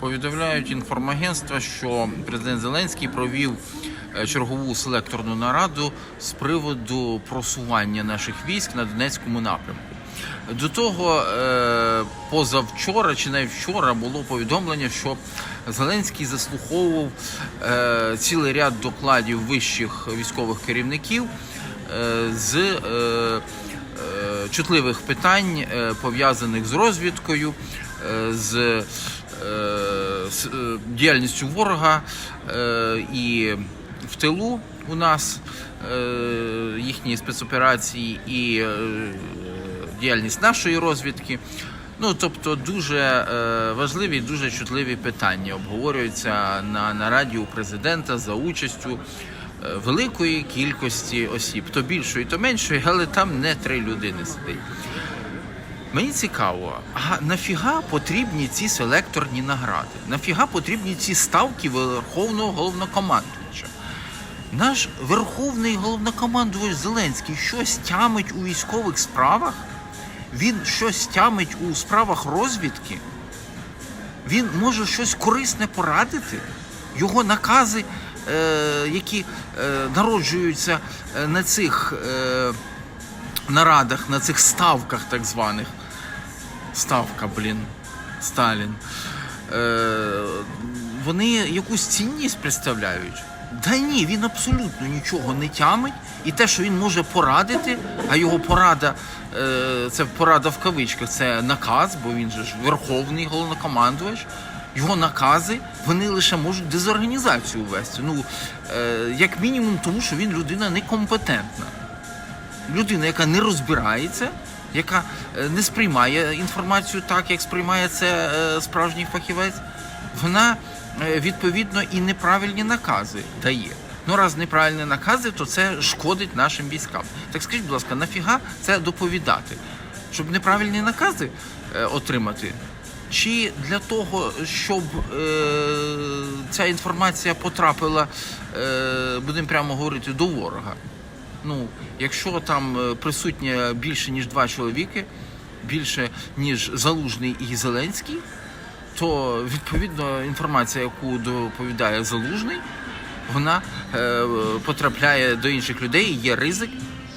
Повідомляють інформагентства, що президент Зеленський провів е, чергову селекторну нараду з приводу просування наших військ на Донецькому напрямку. До того е, позавчора чи навіть вчора було повідомлення, що Зеленський заслуховував е, цілий ряд докладів вищих військових керівників з чутливих питань, пов'язаних з розвідкою, з, діяльністю ворога е, і в тилу у нас е, їхні спецоперації і е, діяльність нашої розвідки. Ну, тобто, дуже е, важливі, дуже чутливі питання обговорюються на нараді у президента за участю е, великої кількості осіб, то більшої, то меншої, але там не три людини сидить. Мені цікаво, а нафіга потрібні ці селекторні награди? Нафіга потрібні ці ставки Верховного головнокомандувача? Наш верховний головнокомандувач Зеленський щось тямить у військових справах? Він щось тямить у справах розвідки? Він може щось корисне порадити? Його накази, е, які е, народжуються е, на цих е, нарадах, на цих ставках так званих. Ставка, блін, Сталін. Е, вони якусь цінність представляють? Да ні, він абсолютно нічого не тямить. І те, що він може порадити, а його порада, е, це порада в кавичках, це наказ, бо він же ж верховний головнокомандувач. Його накази вони лише можуть дезорганізацію ввести. Ну, е, як мінімум, тому що він людина некомпетентна людина, яка не розбирається, яка е, не сприймає інформацію так, як сприймає це е, справжній фахівець, вона е, відповідно і неправильні накази дає. Ну, раз неправильні накази, то це шкодить нашим військам. Так скажіть, будь ласка, нафіга це доповідати? Щоб неправильні накази отримати? Чи для того, щоб е, ця інформація потрапила, е, будемо прямо говорити, до ворога? Ну, якщо там е, присутнє більше ніж два чоловіки, більше ніж Залужний і Зеленський, то відповідно інформація, яку доповідає Залужний, вона е, потрапляє до інших людей. Є ризик,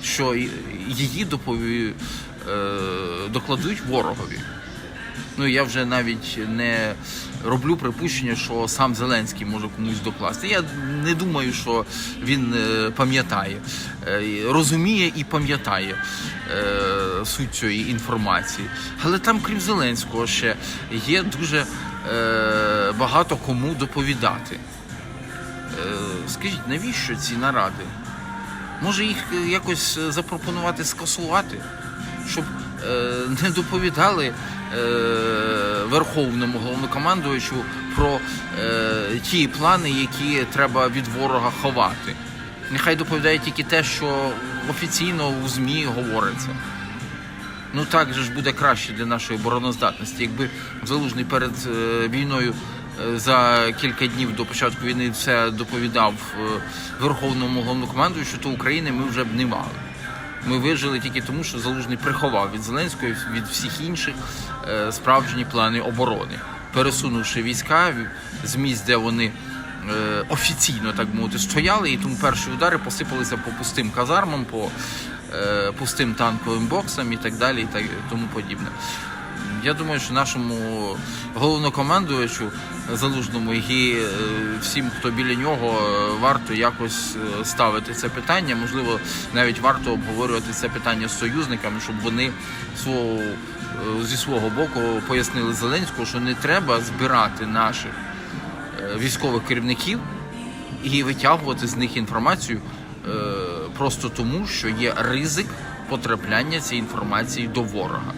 що її допові, е, докладуть ворогові. Ну я вже навіть не роблю припущення, що сам Зеленський може комусь докласти. Я не думаю, що він е, пам'ятає, е, розуміє і пам'ятає е, суть цієї інформації. Але там, крім Зеленського, ще є дуже багато кому доповідати. Скажіть, навіщо ці наради? Може їх якось запропонувати скасувати, щоб е, не доповідали верховному головнокомандувачу про е, ті плани, які треба від ворога ховати. Нехай доповідає тільки те, що офіційно у ЗМІ говориться. Ну так же ж буде краще для нашої обороноздатності. Якби залужний перед е, війною е, за кілька днів до початку війни все доповідав е, верховному головнокомандуючу, то України ми вже б не мали. Ми вижили тільки тому, що залужний приховав від Зеленського від всіх інших е, справжні плани оборони, пересунувши війська з місць, де вони е, офіційно так мовити стояли, і тому перші удари посипалися по пустим казармам, по е, пустим танковим боксам і так далі, і так тому подібне. Я думаю, що нашому головнокомандувачу залужному і е, всім, хто біля нього, е, варто якось е, ставити це питання. Можливо, навіть варто обговорювати це питання з союзниками, щоб вони свого, зі свого боку пояснили Зеленському, що не треба збирати наших військових керівників і витягувати з них інформацію просто тому, що є ризик потрапляння цієї інформації до ворога.